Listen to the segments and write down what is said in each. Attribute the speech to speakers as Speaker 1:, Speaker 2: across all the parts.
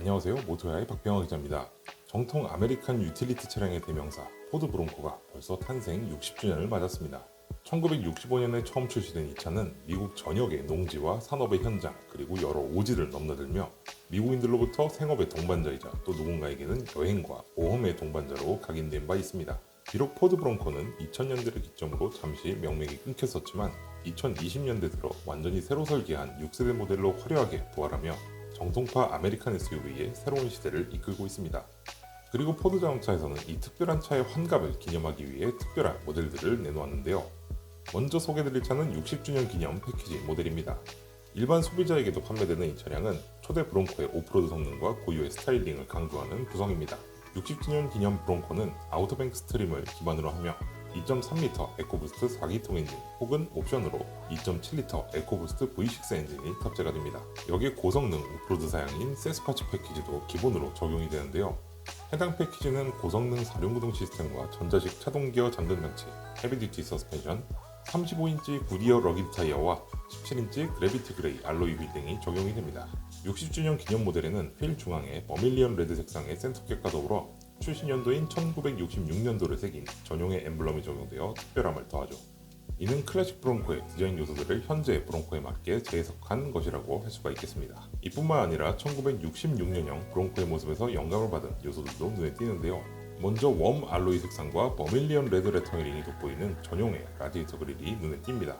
Speaker 1: 안녕하세요. 모토야의 박병호 기자입니다. 정통 아메리칸 유틸리티 차량의 대명사 포드 브론코가 벌써 탄생 60주년을 맞았습니다. 1965년에 처음 출시된 이 차는 미국 전역의 농지와 산업의 현장 그리고 여러 오지를 넘나들며 미국인들로부터 생업의 동반자이자 또 누군가에게는 여행과 모험의 동반자로 각인된 바 있습니다. 비록 포드 브론코는 2000년대를 기점으로 잠시 명맥이 끊겼었지만 2020년대 들어 완전히 새로 설계한 6세대 모델로 화려하게 부활하며 정통파 아메리칸 SUV의 새로운 시대를 이끌고 있습니다. 그리고 포드 자동차에서는 이 특별한 차의 환갑을 기념하기 위해 특별한 모델들을 내놓았는데요. 먼저 소개드릴 차는 60주년 기념 패키지 모델입니다. 일반 소비자에게도 판매되는 이 차량은 초대 브론코의 오프로드 성능과 고유의 스타일링을 강조하는 구성입니다. 60주년 기념 브론코는 아우터뱅크 스트림을 기반으로 하며 2.3L 에코부스트 4기통 엔진 혹은 옵션으로 2.7L 에코부스트 V6 엔진이 탑재가 됩니다. 여기에 고성능 오프로드 사양인 세스파츠 패키지도 기본으로 적용이 되는데요. 해당 패키지는 고성능 사륜구동 시스템과 전자식 차동기어 잠금 장치, 헤비듀티 서스펜션, 35인치 구디어 러기드 타이어와 17인치 그래비티 그레이 알로이 휠 등이 적용이 됩니다. 60주년 기념 모델에는 휠 중앙에 버밀리언 레드 색상의 센터캡과 더불어 출시 연도인 1966년도를 새긴 전용의 엠블럼이 적용되어 특별함을 더하죠. 이는 클래식 브론코의 디자인 요소들을 현재 브론코에 맞게 재해석한 것이라고 할 수가 있겠습니다. 이뿐만 아니라 1966년형 브론코의 모습에서 영감을 받은 요소들도 눈에 띄는데요. 먼저 웜 알로이 색상과 버밀리언 레드 레터링이 돋보이는 전용의 라디에이터 그릴이 눈에 띕니다.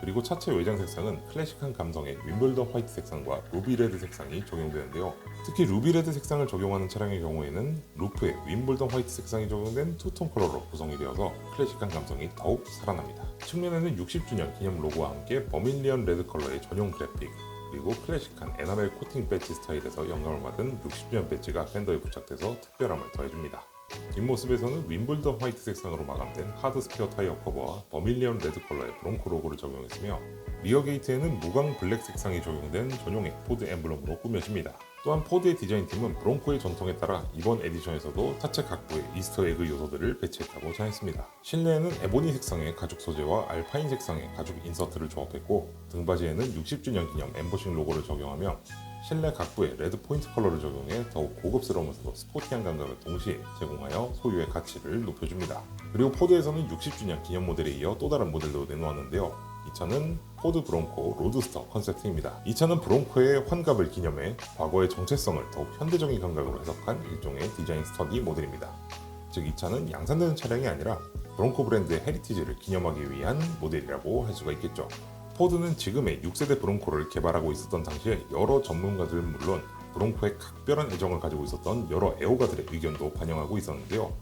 Speaker 1: 그리고 차체 외장 색상은 클래식한 감성의 윈블던 화이트 색상과 루비 레드 색상이 적용되는데요. 특히 루비 레드 색상을 적용하는 차량의 경우에는 루프에 윈블던 화이트 색상이 적용된 투톤 컬러로 구성이 되어서 클래식한 감성이 더욱 살아납니다. 측면에는 60주년 기념 로고와 함께 버밀리언 레드 컬러의 전용 그래픽 그리고 클래식한 에나멜 코팅 배지 스타일에서 영감을 받은 60주년 배지가 팬더에 부착돼서 특별함을 더해줍니다. 뒷모습에서는 윈블던 화이트 색상으로 마감된 하드 스피어 타이어 커버와 버밀리언 레드 컬러의 브론코 로고를 적용했으며 리어 게이트에는 무광 블랙 색상이 적용된 전용의 포드 엠블럼으로 꾸며집니다. 또한 포드의 디자인팀은 브론코의 전통에 따라 이번 에디션에서도 차체 각부에 이스터 에그 요소들을 배치했다고 전했습니다. 실내에는 에보니 색상의 가죽 소재와 알파인 색상의 가죽 인서트를 조합했고 등받이에는 60주년 기념 엠보싱 로고를 적용하며 실내 각부에 레드 포인트 컬러를 적용해 더욱 고급스러우면서도 스포티한 감각을 동시에 제공하여 소유의 가치를 높여줍니다. 그리고 포드에서는 60주년 기념 모델에 이어 또 다른 모델도 내놓았는데요. 이 차는 포드 브론코 로드스터 컨셉트입니다. 이 차는 브론코의 환갑을 기념해 과거의 정체성을 더욱 현대적인 감각으로 해석한 일종의 디자인 스터디 모델입니다. 즉 이 차는 양산되는 차량이 아니라 브론코 브랜드의 헤리티지를 기념하기 위한 모델이라고 할 수가 있겠죠. 포드는 지금의 6세대 브론코를 개발하고 있었던 당시에 여러 전문가들은 물론 브론코에 각별한 애정을 가지고 있었던 여러 애호가들의 의견도 반영하고 있었는데요.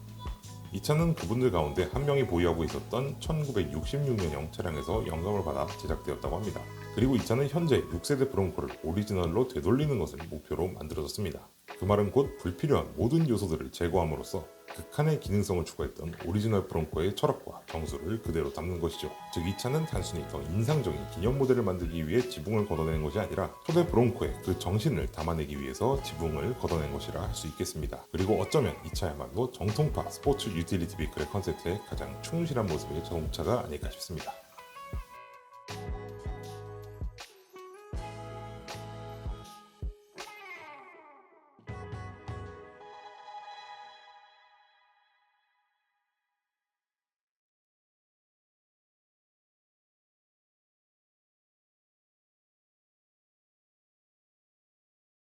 Speaker 1: 이 차는 그분들 가운데 한 명이 보유하고 있었던 1966년형 차량에서 영감을 받아 제작되었다고 합니다. 그리고 이 차는 현재 6세대 브론코를 오리지널로 되돌리는 것을 목표로 만들어졌습니다. 그 말은 곧 불필요한 모든 요소들을 제거함으로써 극한의 기능성을 추구했던 오리지널 브론코의 철학과 정수를 그대로 담는 것이죠. 즉 이 차는 단순히 더 인상적인 기념 모델을 만들기 위해 지붕을 걷어내는 것이 아니라 초대 브론코의 그 정신을 담아내기 위해서 지붕을 걷어낸 것이라 할 수 있겠습니다. 그리고 어쩌면 이 차야말로 정통파 스포츠 유틸리티 비클의 컨셉트에 가장 충실한 모습의 자동차가 아닐까 싶습니다.